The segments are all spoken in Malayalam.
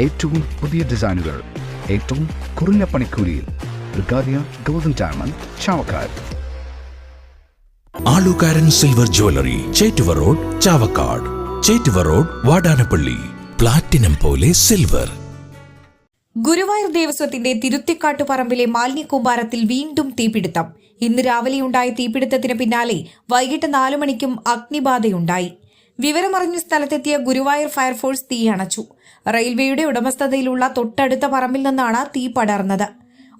ഏറ്റവും പുതിയ ഡിസൈനുകൾ ഏറ്റവും കുറഞ്ഞ പണിക്കൂലിയിൽ. ബ്രിഗാദിയ golden diamond Chavakkad. Alukkaran silver jewellery Chettuva road Chavakkad. Chettuva road Vadanappally. Platinum പോലെ സിൽവർ. ഗുരുവായൂർ ദേവസ്വത്തിന്റെ തിരുത്തിക്കാട്ടുപറമ്പിലെ മാലിന്യക്കൂമ്പാരത്തിൽ വീണ്ടും തീപിടുത്തം. ഇന്ന് രാവിലെയുണ്ടായ തീപിടുത്തത്തിന് പിന്നാലെ വൈകിട്ട് നാലു മണിക്കും അഗ്നിബാധയുണ്ടായി. വിവരമറിഞ്ഞ സ്ഥലത്തെത്തിയ ഗുരുവായൂർ ഫയർഫോഴ്സ് തീയണച്ചു. റെയിൽവേയുടെ ഉടമസ്ഥതയിലുള്ള തൊട്ടടുത്ത പറമ്പിൽ നിന്നാണ് തീ പടർന്നത്.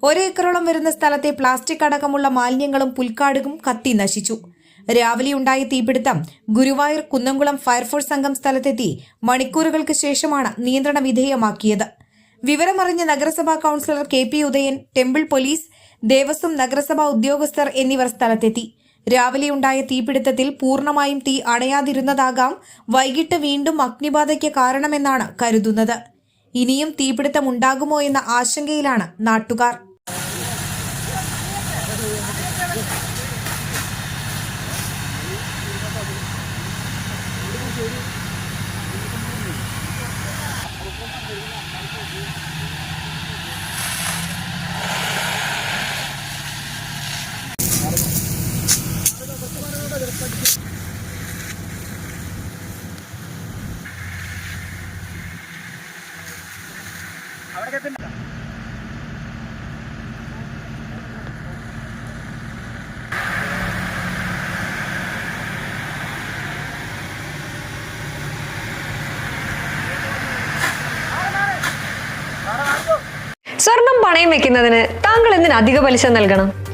ഒരേക്കറോളം വരുന്ന സ്ഥലത്തെ പ്ലാസ്റ്റിക് അടക്കമുള്ള മാലിന്യങ്ങളും പുൽക്കാടുകളും കത്തി നശിച്ചു. രാവിലെയുണ്ടായ തീപിടുത്തം ഗുരുവായൂർ കുന്നംകുളം ഫയർഫോഴ്സ് സംഘം സ്ഥലത്തെത്തി മണിക്കൂറുകൾക്ക് ശേഷമാണ് നിയന്ത്രണ വിധേയമാക്കിയത്. വിവരമറിഞ്ഞ നഗരസഭാ councillor K P Udayan temple police Devaswom നഗരസഭാ ഉദ്യോഗസ്ഥർ എന്നിവർ സ്ഥലത്തെത്തി. രാവിലെയുണ്ടായ തീപിടുത്തത്തിൽ പൂർണമായും തീ അണയാതിരുന്നതാകാം. വൈകിട്ട് വീണ്ടും അഗ്നിബാധയ്ക്ക് കാരണമെന്നാണ് കരുതുന്നത്. ഇനിയും തീപിടുത്തം ഉണ്ടാകുമോ എന്ന ആശങ്കയിലാണ് നാട്ടുകാർ. സ്വർണം പണയം വെക്കുന്നതിന് താങ്കൾ എന്തിന് അധിക പലിശ നൽകണം?